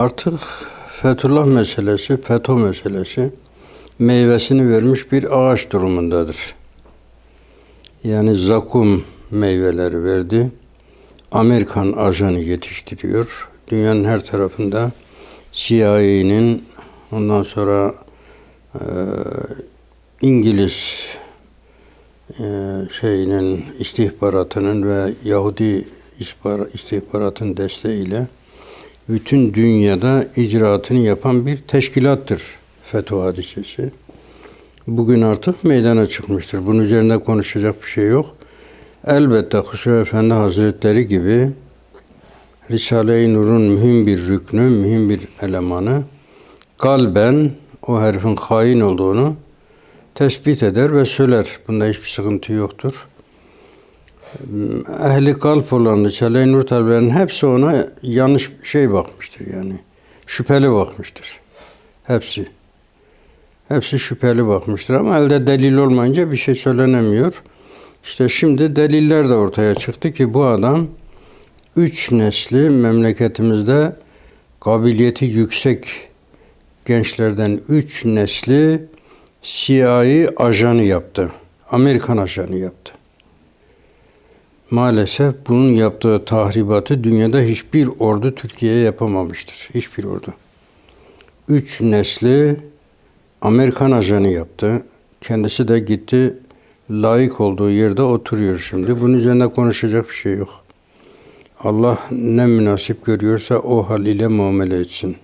Artık Fethullah meselesi, FETÖ meselesi meyvesini vermiş bir ağaç durumundadır. Yani zakum meyveleri verdi. Amerikan ajanı yetiştiriyor. Dünyanın her tarafında CIA'nin ondan sonra e, İngiliz e, şeyinin istihbaratının ve Yahudi istihbar- istihbaratın desteğiyle bütün dünyada icraatını yapan bir teşkilattır FETÖ hadisesi. Bugün artık meydana çıkmıştır. Bunun üzerinde konuşacak bir şey yok. Elbette Hüsrev Efendi Hazretleri gibi Risale-i Nur'un mühim bir rüknü, mühim bir elemanı kalben o herifin hain olduğunu tespit eder ve söyler. Bunda hiçbir sıkıntı yoktur. Ehli kalp olan Risale-i Nur talebelerinin hepsi ona yanlış şey bakmıştır yani. Şüpheli bakmıştır. Hepsi. Hepsi şüpheli bakmıştır ama elde delil olmayınca bir şey söylenemiyor. İşte şimdi deliller de ortaya çıktı ki bu adam üç nesli memleketimizde kabiliyeti yüksek gençlerden üç nesli CIA ajanı yaptı. Amerikan ajanı yaptı. Maalesef bunun yaptığı tahribatı dünyada hiçbir ordu Türkiye'ye yapamamıştır. Hiçbir ordu. Üç nesli Amerikan ajanı yaptı. Kendisi de gitti layık olduğu yerde oturuyor şimdi. Bunun üzerine konuşacak bir şey yok. Allah ne münasip görüyorsa o haliyle muamele etsin.